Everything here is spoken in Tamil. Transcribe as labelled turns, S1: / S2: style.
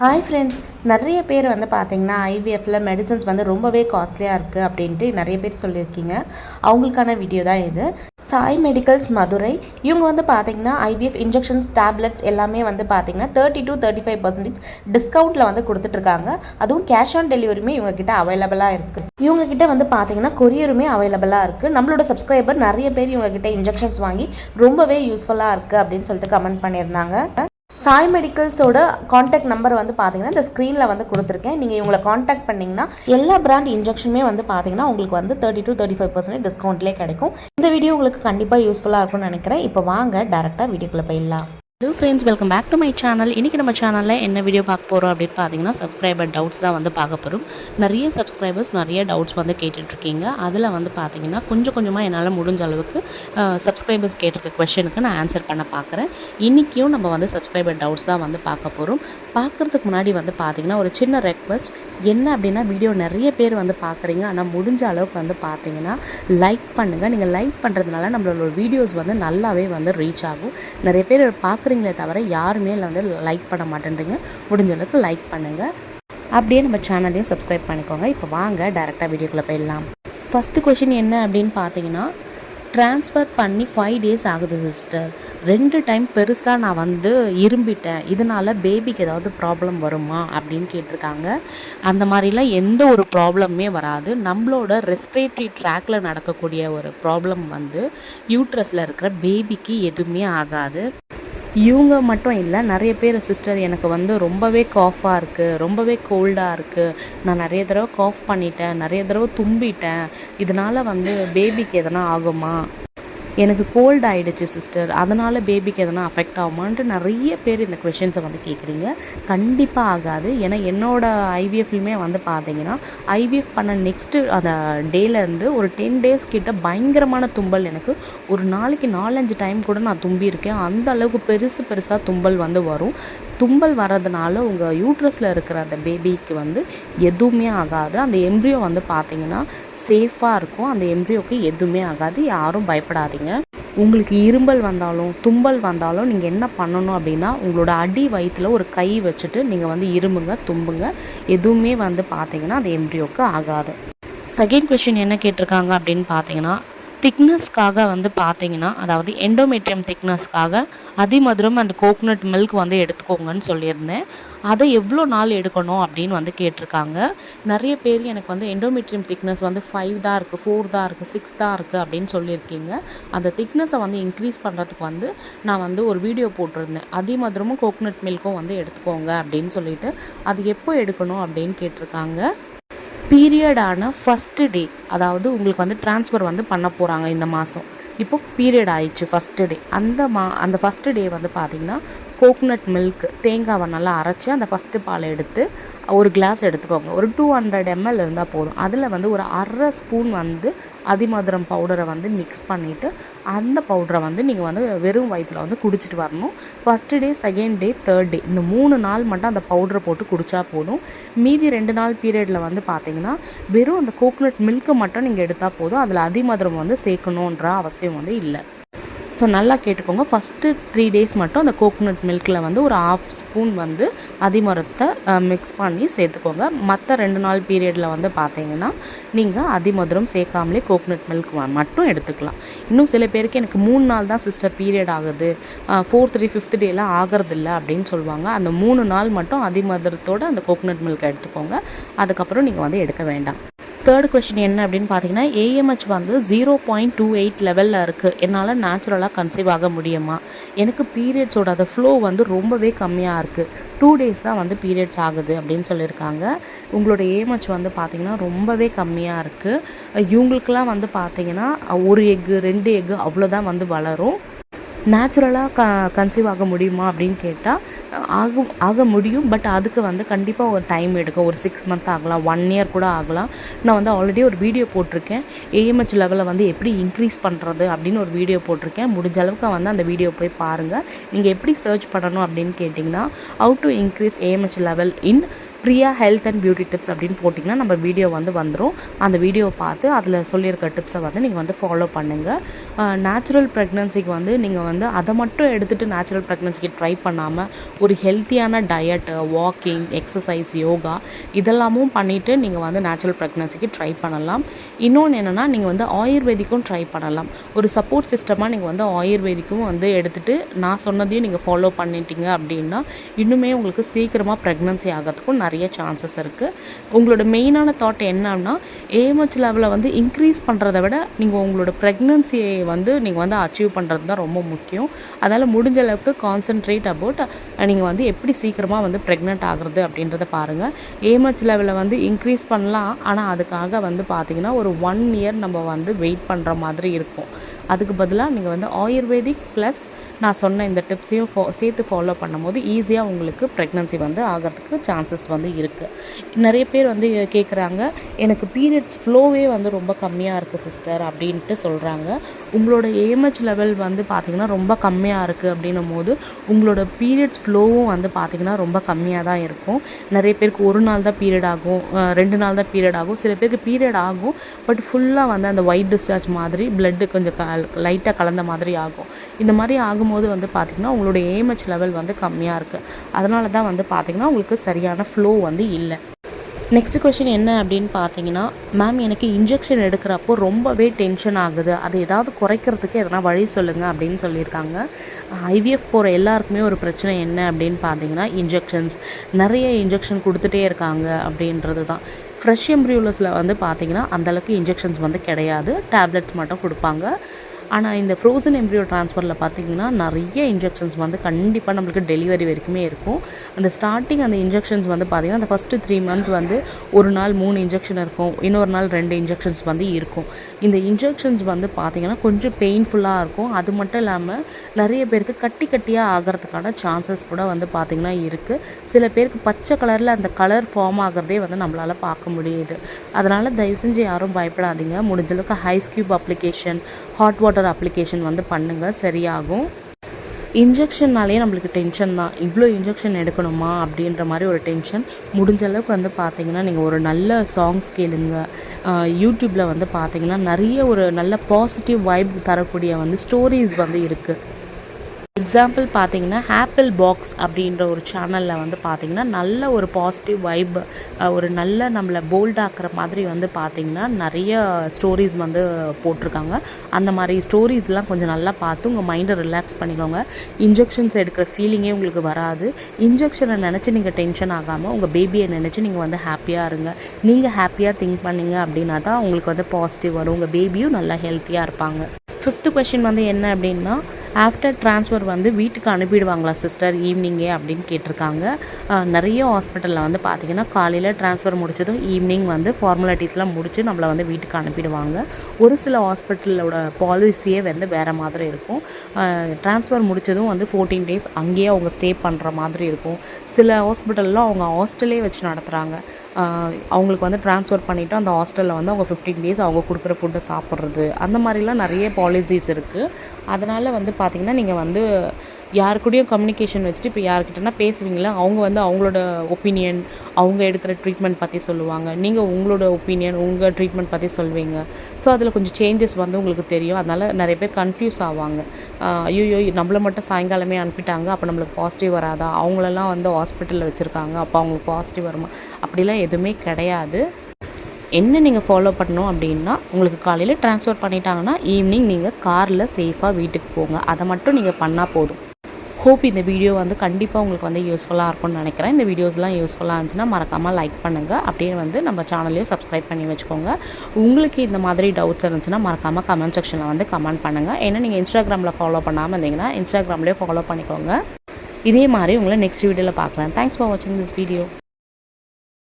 S1: ஹாய் ஃப்ரெண்ட்ஸ் நிறைய பேர் வந்து பார்த்திங்கன்னா ஐவிஎஃப்பில் மெடிசன்ஸ் வந்து ரொம்பவே காஸ்ட்லியாக இருக்குது அப்படின்ட்டு நிறைய பேர் சொல்லியிருக்கீங்க. அவங்களுக்கான வீடியோ தான் இது. சாய் மெடிக்கல்ஸ் மதுரை இவங்க வந்து பார்த்தீங்கன்னா ஐவிஎஃப் இன்ஜெக்ஷன்ஸ் டேப்லெட்ஸ் எல்லாமே வந்து பார்த்தீங்கன்னா thirty to thirty five percentage டிஸ்கவுண்ட்டில் வந்து கொடுத்துட்ருக்காங்க. அதுவும் கேஷ் ஆன் டெலிவரியுமே இவங்கக்கிட்ட அவைலபிளாக இருக்குது இவங்கக்கிட்ட வந்து பார்த்தீங்கன்னா கொரியருமே அவைலபிளாக இருக்குது நம்மளோட சப்ஸ்கிரைபர் நிறைய பேர் இவங்கக்கிட்ட இன்ஜெக்ஷன்ஸ் வாங்கி ரொம்பவே யூஸ்ஃபுல்லாக இருக்குது அப்படின்னு சொல்லிட்டு கமெண்ட் பண்ணியிருந்தாங்க. சாய் மெடிக்கல்ஸோட காண்டாக்ட் நம்பர் வந்து பார்த்தீங்கன்னா இந்த ஸ்க்ரீனில் வந்து கொடுத்துருக்கேன். நீங்கள் இவங்களை காண்டாக்ட் பண்ணிங்கன்னா எல்லா பிராண்ட் இன்ஜெக்ஷனுமே வந்து பார்த்தீங்கன்னா உங்களுக்கு வந்து thirty to thirty five percent டிஸ்கவுண்ட்லேயே கிடைக்கும். இந்த வீடியோ உங்களுக்கு கண்டிப்பாக யூஸ்ஃபுல்லாக இருக்கும்னு நினைக்கிறேன். இப்போ வாங்க டேரெக்டாக வீடியோக்குள்ளே போயிடலாம். Hello friends welcome back to my channel இன்றைக்கி நம்ம சேனலில் என்ன வீடியோ பார்க்க போகிறோம் அப்படின்னு பார்த்தீங்கன்னா சப்ஸ்கிரைபர் டவுட்ஸ் தான் வந்து பார்க்க போகிறோம் நிறைய சப்ஸ்கிரைபர்ஸ் நிறைய டவுட்ஸ் வந்து கேட்டுட்ருக்கீங்க. அதில் வந்து பார்த்தீங்கன்னா கொஞ்சம் கொஞ்சமாக என்னால் முடிஞ்ச அளவுக்கு சப்ஸ்கிரைபர்ஸ் கேட்டிருக்க கொஷனுக்கு நான் ஆன்சர் பண்ண பார்க்குறேன். இன்றைக்கியும் நம்ம வந்து சப்ஸ்கிரைபர் டவுட்ஸ் தான் வந்து பார்க்க போகிறோம் பார்க்குறதுக்கு முன்னாடி வந்து பார்த்தீங்கன்னா ஒரு சின்ன ரெக்வஸ்ட் என்ன அப்படின்னா வீடியோ நிறைய பேர் வந்து பார்க்குறீங்க. ஆனால் முடிஞ்ச அளவுக்கு வந்து பார்த்தீங்கன்னா லைக் பண்ணுங்கள் நீங்கள் லைக் பண்ணுறதுனால நம்மளோட வீடியோஸ் வந்து நல்லாவே வந்து ரீச் ஆகும். நிறைய பேர் பார்க்குறீங்களே தவிர யாருமே இல்லை வந்து லைக் பண்ண மாட்டேன்றீங்க. முடிஞ்ச அளவுக்கு லைக் பண்ணுங்கள் அப்படியே நம்ம சேனலையும் சப்ஸ்கிரைப் பண்ணிக்கோங்க. இப்போ வாங்க டேரெக்டாக வீடியோக்குள்ளே போயிடலாம். ஃபஸ்ட்டு கொஷின் என்ன அப்படின்னு பார்த்தீங்கன்னா ட்ரான்ஸ்ஃபர் பண்ணி ஃபைவ் டேஸ் ஆகுது சிஸ்டர் ரெண்டு டைம் பெருசாக நான் வந்து இரும்பிட்டேன். இதனால் பேபிக்கு ஏதாவது ப்ராப்ளம் வருமா அப்படின்னு கேட்டிருக்காங்க. அந்த மாதிரிலாம் எந்த ஒரு ப்ராப்ளமே வராது. நம்மளோட ரெஸ்பிரேட்டரி ட்ராக்கில் நடக்கக்கூடிய ஒரு ப்ராப்ளம் வந்து யூட்ரஸில் இருக்கிற பேபிக்கு எதுவுமே ஆகாது. இவங்க மட்டும் இல்லை நிறைய பேர் சிஸ்டர் எனக்கு வந்து ரொம்பவே காஃபாக இருக்குது ரொம்பவே கோல்டாக இருக்குது நான் நிறைய தடவை காஃப் பண்ணிட்டேன் நிறைய தடவை தும்பிட்டேன். இதனால் வந்து பேபிக்கு எதனா ஆகுமா? எனக்கு கோல்ட் ஆகிடுச்சு சிஸ்டர் அதனால் பேபிக்கு எதனா அஃபெக்ட் ஆகுமான்ட்டு நிறைய பேர் இந்த கொஷின்ஸை வந்து கேட்குறீங்க கண்டிப்பாக ஆகாது. ஏன்னா என்னோடய ஐவிஎஃப்லையுமே வந்து பார்த்தீங்கன்னா ஐவிஎஃப் பண்ண நெக்ஸ்ட்டு அந்த டேலேருந்து ஒரு டென் டேஸ் கிட்ட பயங்கரமான தும்பல் எனக்கு. ஒரு நாளைக்கு நாலஞ்சு டைம் கூட நான் தும்பியிருக்கேன். அந்த அளவுக்கு பெருசு பெருசாக தும்பல் வந்து வரும். தும்பல் வர்றதுனால உங்கள் யூட்ரஸில் இருக்கிற அந்த பேபிக்கு வந்து எதுவுமே ஆகாது. அந்த எம்ப்ரியோ வந்து பார்த்தீங்கன்னா சேஃபாக இருக்கும். அந்த எம்ப்ரியோக்கு எதுவுமே ஆகாது. யாரும் பயப்படாதீங்க. உங்களுக்கு இரும்பல் வந்தாலும் தும்பல் வந்தாலும் நீங்கள் என்ன பண்ணணும் அப்படின்னா உங்களோட அடி வயிற்றில் ஒரு கை வச்சுட்டு நீங்கள் வந்து இரும்புங்க தும்புங்க. எதுவுமே வந்து பார்த்தீங்கன்னா அந்த எம்ப்ரியோக்கு ஆகாது. செகண்ட் கொஷின் என்ன கேட்டிருக்காங்க அப்படின்னு பார்த்தீங்கன்னா திக்னஸ்க்காக வந்து பார்த்தீங்கன்னா அதாவது எண்டோமெட்ரியம் திக்னஸ்க்காக அதிமதுரம் அண்ட் கோகோனட் மில்க் வந்து எடுத்துக்கோங்கன்னு சொல்லியிருந்தேன். அதை எவ்வளோ நாள் எடுக்கணும் அப்படின்னு வந்து கேட்டிருக்காங்க. நிறைய பேர் எனக்கு வந்து எண்டோமெட்ரியம் திக்னஸ் வந்து ஃபைவ் தான் இருக்குது ஃபோர் தான் இருக்குது சிக்ஸ் தான் இருக்குது அப்படின்னு சொல்லியிருக்கீங்க. அந்த திக்னஸை வந்து இன்க்ரீஸ் பண்ணுறதுக்கு வந்து நான் வந்து ஒரு வீடியோ போட்டிருந்தேன். அதிமதுரமும் கோகோனட் மில்க்கும் வந்து எடுத்துக்கோங்க அப்படின்னு சொல்லிட்டு அது எப்போ எடுக்கணும் அப்படின்னு கேட்டிருக்காங்க. பீரியடான ஃபஸ்ட்டு டே அதாவது உங்களுக்கு வந்து ட்ரான்ஸ்ஃபர் வந்து பண்ண போகிறாங்க இந்த மாதம் இப்போ பீரியட் ஆயிடுச்சு ஃபஸ்ட்டு டே அந்த மா அந்த ஃபஸ்ட்டு டே வந்து பார்த்திங்கன்னா கோகோனட் மில்க் தேங்காவை நல்லா அரைச்சி அந்த ஃபஸ்ட்டு பாலை எடுத்து ஒரு கிளாஸ் எடுத்துக்கோங்க. ஒரு டூ ஹண்ட்ரட் எம்எல் இருந்தால் போதும். அதில் வந்து ஒரு அரை ஸ்பூன் வந்து அதிமதுரம் பவுடரை வந்து மிக்ஸ் பண்ணிவிட்டு அந்த பவுடரை வந்து நீங்கள் வந்து வெறும் வயிற்றில் வந்து குடிச்சிட்டு வரணும். First day second day third day இந்த மூணு நாள் மட்டும் அந்த பவுடரை போட்டு குடித்தா போதும். மீதி ரெண்டு நாள் பீரியடில் வந்து பார்த்தீங்கன்னா வெறும் அந்த கோகோனட் மில்க்கை மட்டும் நீங்கள் எடுத்தால் போதும். அதில் அதிமதுரம் வந்து சேர்க்கணுன்ற அவசியம் வந்து இல்லை. ஸோ நல்லா கேட்டுக்கோங்க. ஃபஸ்ட்டு த்ரீ டேஸ் மட்டும் அந்த கோகோனட் மில்கில் வந்து ஒரு ஆஃப் ஸ்பூன் வந்து அதிமரத்தை மிக்ஸ் பண்ணி சேர்த்துக்கோங்க. மற்ற ரெண்டு நாள் பீரியடில் வந்து பார்த்தீங்கன்னா நீங்கள் அதிமதுரம் சேர்க்காமலே கோகோனட் மில்க் மட்டும் எடுத்துக்கலாம். இன்னும் சில பேருக்கு எனக்கு மூணு நாள் தான் சிஸ்டர் பீரியட் ஆகுது. ஃபோர்த் த்ரீ ஃபிஃப்த் டேலாம் ஆகிறதில்ல அப்படின்னு சொல்லுவாங்க. அந்த மூணு நாள் மட்டும் அதிமதுரத்தோட அந்த கோகோனட் மில்க் எடுத்துக்கோங்க. அதுக்கப்புறம் நீங்கள் வந்து எடுக்க வேண்டாம். தேர்ட் கொஷின் என்ன அப்படின்னு பார்த்தீங்கன்னா ஏஎம்ஹெச் வந்து ஜீரோ பாயிண்ட் டூ எயிட் லெவலில் இருக்குது என்னால் நேச்சுரலாக கன்சீவ் ஆக முடியுமா? எனக்கு பீரியட்ஸோட அந்த ஃப்ளோ வந்து ரொம்பவே கம்மியாக இருக்குது டூ டேஸ் தான் வந்து பீரியட்ஸ் ஆகுது அப்படின்னு சொல்லியிருக்காங்க. உங்களோட ஏஎம்ஹெச் வந்து பார்த்திங்கன்னா ரொம்பவே கம்மியாக இருக்குது இவங்களுக்கெல்லாம் வந்து பார்த்திங்கன்னா ஒரு எக்கு ரெண்டு எக்கு அவ்வளோதான் வந்து வளரும். நேச்சுரலாக க கன்சீவ் ஆக முடியுமா அப்படின்னு கேட்டால் ஆகும் ஆக முடியும். பட் அதுக்கு வந்து கண்டிப்பாக ஒரு டைம் எடுக்கும் ஒரு சிக்ஸ் மந்த் ஆகலாம். ஒன் இயர் கூட ஆகலாம். நான் வந்து ஆல்ரெடி ஒரு வீடியோ போட்டிருக்கேன். ஏஎம்ஹெச் லெவலில் வந்து எப்படி இன்க்ரீஸ் பண்ணுறது அப்படின்னு ஒரு வீடியோ போட்டிருக்கேன். முடிஞ்ச அளவுக்கு வந்து அந்த வீடியோ போய் பாருங்கள் நீங்கள் எப்படி சர்ச் பண்ணணும் அப்படின்னு கேட்டிங்கன்னா how to increase AMH level in Priya health and beauty tips அப்படின்னு போட்டிங்கன்னா நம்ம வீடியோ வந்து வந்துடும் அந்த வீடியோவை பார்த்து அதில் சொல்லியிருக்க டிப்ஸை வந்து நீங்கள் வந்து ஃபாலோ பண்ணுங்கள் நேச்சுரல் ப்ரெக்னன்சிக்கு வந்து நீங்கள் வந்து அதை மட்டும் எடுத்துகிட்டு நேச்சுரல் ப்ரெக்னன்சிக்கு ட்ரை பண்ணாமல் ஒரு ஹெல்த்தியான டயட்டு வாக்கிங் எக்ஸசைஸ் யோகா இதெல்லாமும் பண்ணிவிட்டு நீங்கள் வந்து நேச்சுரல் ப்ரெக்னன்சிக்கு ட்ரை பண்ணலாம். இன்னொன்று என்னென்னா நீங்கள் வந்து ஆயுர்வேதிக்கும் ட்ரை பண்ணலாம். ஒரு சப்போர்ட் சிஸ்டமாக நீங்கள் வந்து ஆயுர்வேதிக்கும் வந்து எடுத்துகிட்டு நான் சொன்னதையும் நீங்கள் ஃபாலோ பண்ணிட்டீங்க அப்படின்னா இன்னுமே உங்களுக்கு சீக்கிரமாக ப்ரெக்னன்சி ஆகிறதுக்கும் நிறைய சான்சஸ் இருக்குது உங்களோட மெயினான தாட் என்னன்னா ஏஎம்ஹெச் லெவலை வந்து இன்க்ரீஸ் பண்ணுறத விட நீங்கள் உங்களோட ப்ரெக்னன்சியை வந்து நீங்கள் வந்து அச்சீவ் பண்ணுறது தான் ரொம்ப முக்கியம். அதனால் முடிஞ்ச அளவுக்கு கான்சென்ட்ரேட் அபவுட் நீங்கள் வந்து எப்படி சீக்கிரமாக வந்து ப்ரெக்னென்ட் ஆகுறது அப்படின்றத பாருங்கள் ஏஎம்ஹெச் லெவலை வந்து இன்க்ரீஸ் பண்ணலாம். ஆனால் அதுக்காக வந்து பார்த்திங்கன்னா ஒரு ஒன் இயர் நம்ம வந்து வெயிட் பண்ணுற மாதிரி இருக்கும். அதுக்கு பதிலாக நீங்கள் வந்து ஆயுர்வேதிக் ப்ளஸ் நான் சொன்ன இந்த டிப்ஸையும் ஃபோ சேர்த்து ஃபாலோ பண்ணும்போது ஈஸியாக உங்களுக்கு ப்ரெக்னன்சி வந்து ஆகிறதுக்கு சான்சஸ் வந்து இருக்குது நிறைய பேர் வந்து கேட்குறாங்க எனக்கு பீரியட்ஸ் ஃப்ளோவே வந்து ரொம்ப கம்மியாக இருக்குது சிஸ்டர் அப்படின்ட்டு சொல்கிறாங்க உங்களோட ஏஎம்ஹெச் லெவல் வந்து பார்த்திங்கன்னா ரொம்ப கம்மியாக இருக்குது அப்படின்னும் போது உங்களோட பீரியட்ஸ் ஃப்ளோவும் வந்து பார்த்திங்கன்னா ரொம்ப கம்மியாக தான் இருக்கும். நிறைய பேருக்கு ஒரு நாள் தான் பீரியட் ஆகும் ரெண்டு நாள் தான் பீரியட் ஆகும். சில பேருக்கு பீரியட் ஆகும் பட் ஃபுல்லாக வந்து அந்த ஒயிட் டிஸ்சார்ஜ் மாதிரி பிளட்டு கொஞ்சம் க லைட்டாக கலந்த மாதிரி ஆகும். இந்த மாதிரி ஆகும் ஆகும்போது வந்து பார்த்திங்கன்னா உங்களோட ஏமச் லெவல் வந்து கம்மியாக இருக்குது அதனால தான் வந்து பார்த்திங்கன்னா உங்களுக்கு சரியான ஃப்ளோ வந்து இல்லை. நெக்ஸ்ட் கொஷின் என்ன அப்படின்னு பார்த்தீங்கன்னா மேம் எனக்கு இன்ஜெக்ஷன் எடுக்கிறப்போ ரொம்பவே டென்ஷன் ஆகுது. அது ஏதாவது குறைக்கிறதுக்கு எதனா வழி சொல்லுங்கள் அப்படின்னு சொல்லியிருக்காங்க. ஐவிஎஃப் போகிற எல்லாருக்குமே ஒரு பிரச்சனை என்ன அப்படின்னு பார்த்தீங்கன்னா இன்ஜெக்ஷன்ஸ் நிறைய இன்ஜெக்ஷன் கொடுத்துட்டே இருக்காங்க அப்படின்றது தான். ஃப்ரெஷ் எம்ப்ரியூலஸில் வந்து பார்த்தீங்கன்னா அந்தளவுக்கு இன்ஜெக்ஷன்ஸ் வந்து கிடையாது. டேப்லெட்ஸ் மட்டும் கொடுப்பாங்க. ஆனால் இந்த ஃப்ரோசன் எம்ப்ரியோ ட்ரான்ஸ்ஃபரில் பார்த்தீங்கன்னா நிறைய இன்ஜெக்ஷன்ஸ் வந்து கண்டிப்பாக நம்மளுக்கு டெலிவரி வரைக்குமே இருக்கும். அந்த ஸ்டார்டிங் அந்த இன்ஜெக்ஷன்ஸ் வந்து பார்த்திங்கன்னா அந்த ஃபஸ்ட்டு த்ரீ மந்த் வந்து ஒரு நாள் மூணு இன்ஜெக்ஷன் இருக்கும். இன்னொரு நாள் ரெண்டு இன்ஜெக்ஷன்ஸ் வந்து இருக்கும். இந்த இன்ஜெக்ஷன்ஸ் வந்து பார்த்திங்கன்னா கொஞ்சம் பெயின்ஃபுல்லாக இருக்கும். அது மட்டும் இல்லாமல் நிறைய பேருக்கு கட்டி கட்டியாக ஆகிறதுக்கான சான்சஸ் கூட வந்து பார்த்திங்கன்னா இருக்குது சில பேருக்கு பச்சை கலரில் அந்த கலர் ஃபார்ம் ஆகிறதே வந்து நம்மளால் பார்க்க முடியுது. அதனால் தயவு செஞ்சு யாரும் பயப்படாதீங்க. முடிஞ்சளவுக்கு ice cube application hot water application வந்து பண்ணுங்கள் சரியாகும். இன்ஜெக்ஷன்னாலே நம்மளுக்கு டென்ஷன் தான். இவ்வளோ இன்ஜெக்ஷன் எடுக்கணுமா? அப்படின்ற மாதிரி ஒரு டென்ஷன் முடிஞ்ச அளவுக்கு வந்து பார்த்தீங்கன்னா நீங்கள் ஒரு நல்ல சாங்ஸ் கேளுங்க. யூடியூப்பில் வந்து பார்த்தீங்கன்னா நிறைய ஒரு நல்ல பாசிட்டிவ் வைப் தரக்கூடிய வந்து ஸ்டோரிஸ் வந்து இருக்குது எக்ஸாம்பிள் பார்த்தீங்கன்னா ஆப்பிள் பாக்ஸ் அப்படின்ற ஒரு சேனலில் வந்து பார்த்திங்கன்னா நல்ல ஒரு பாசிட்டிவ் வைப் ஒரு நல்ல நம்மளை போல்டாக்குற மாதிரி வந்து பார்த்திங்கன்னா நிறைய ஸ்டோரிஸ் வந்து போட்டிருக்காங்க. அந்த மாதிரி ஸ்டோரிஸ்லாம் கொஞ்சம் நல்லா பார்த்து உங்கள் மைண்டை ரிலாக்ஸ் பண்ணிக்கோங்க. இன்ஜெக்ஷன்ஸ் எடுக்கிற ஃபீலிங்கே உங்களுக்கு வராது. இன்ஜெக்ஷனை நினச்சி நீங்கள் டென்ஷன் ஆகாமல் உங்கள் பேபியை நினச்சி நீங்கள் வந்து ஹாப்பியாக இருங்க. நீங்கள் ஹாப்பியாக திங்க் பண்ணீங்க அப்படின்னா தான் உங்களுக்கு வந்து பாசிட்டிவ் வரும். உங்கள் பேபியும் நல்லா ஹெல்த்தியாக இருப்பாங்க. ஃபிஃப்த்து கொஷின் வந்து என்ன அப்படின்னா ஆஃப்டர் ட்ரான்ஸ்ஃபர் வந்து வீட்டுக்கு அனுப்பிடுவாங்களா சிஸ்டர் ஈவினிங்கே அப்படின்னு கேட்டிருக்காங்க. நிறைய ஹாஸ்பிட்டலில் வந்து பார்த்திங்கன்னா காலையில் ட்ரான்ஸ்ஃபர் முடிச்சதும் ஈவினிங் வந்து ஃபார்மாலிட்டிஸ்லாம் முடித்து நம்மளை வந்து வீட்டுக்கு அனுப்பிடுவாங்க. ஒரு சில ஹாஸ்பிட்டலோட பாலிசியே வந்து வேறு மாதிரி இருக்கும். ட்ரான்ஸ்ஃபர் முடிச்சதும் வந்து ஃபோர்டீன் டேஸ் அங்கேயே அவங்க ஸ்டே பண்ணுற மாதிரி இருக்கும். சில ஹாஸ்பிட்டலில் அவங்க ஹாஸ்டலே வச்சு நடத்துகிறாங்க அவங்களுக்கு வந்து ட்ரான்ஸ்ஃபர் பண்ணிவிட்டு அந்த ஹாஸ்டலில் வந்து அவங்க ஃபிஃப்டீன் டேஸ் அவங்க கொடுக்குற ஃபுட்டை சாப்பிட்றது. அந்த மாதிரிலாம் நிறைய பாலிசிஸ் இருக்குது அதனால் வந்து பார்த்திங்கன்னா நீங்கள் வந்து யார் கூடயும் கம்யூனிகேஷன் வச்சுட்டு இப்போ யார்கிட்டனா பேசுவீங்களா? அவங்க வந்து அவங்களோட ஒப்பீனியன் அவங்க எடுக்கிற ட்ரீட்மெண்ட் பற்றி சொல்லுவாங்க. நீங்கள் உங்களோட ஒப்பீனியன் உங்கள் ட்ரீட்மெண்ட் பற்றி சொல்வீங்க. ஸோ அதில் கொஞ்சம் சேஞ்சஸ் வந்து உங்களுக்கு தெரியும். அதனால் நிறைய பேர் கன்ஃபியூஸ் ஆவாங்க. ஐயோ நம்மளை மட்டும் சாயங்காலமே அனுப்பிட்டாங்க. அப்போ நம்மளுக்கு பாசிட்டிவ் வராதா? அவங்களெல்லாம் வந்து ஹாஸ்பிட்டலில் வச்சுருக்காங்க. அப்போ அவங்களுக்கு பாசிட்டிவ் வருமா? அப்படிலாம் எதுவுமே கிடையாது. என்ன நீங்கள் ஃபாலோ பண்ணணும் அப்படின்னா உங்களுக்கு காலையில் ட்ரான்ஸ்ஃபர் பண்ணிட்டாங்கன்னா ஈவினிங் நீங்கள் காரில் சேஃபாக வீட்டுக்கு போங்க. அதை மட்டும் நீங்கள் பண்ணால் போதும். ஹோப் இந்த வீடியோ வந்து கண்டிப்பாக உங்களுக்கு வந்து யூஸ்ஃபுல்லாக இருக்கும்னு நினைக்கிறேன். இந்த வீடியோஸ்லாம் யூஸ்ஃபுல்லாக இருந்துச்சுன்னா மறக்காமல் லைக் பண்ணுங்கள் அப்படியே வந்து நம்ம சேனலையும் சப்ஸ்கிரைப் பண்ணி வச்சுக்கோங்க. உங்களுக்கு இந்த மாதிரி டவுட்ஸ் இருந்துச்சுன்னா மறக்காமல் கமெண்ட் செக்ஷனில் வந்து கமெண்ட் பண்ணுங்கள் ஏன்னா நீங்கள் இன்ஸ்டாகிராமில் ஃபாலோ பண்ணாமல் இருந்தீங்கன்னா இன்ஸ்டாகிராம்லேயே ஃபாலோ பண்ணிக்கோங்க. இதே மாதிரி உங்களை நெக்ஸ்ட் வீடியோவில் பார்க்குறேன். தேங்க்ஸ் ஃபார் வாட்சிங் திஸ் வீடியோ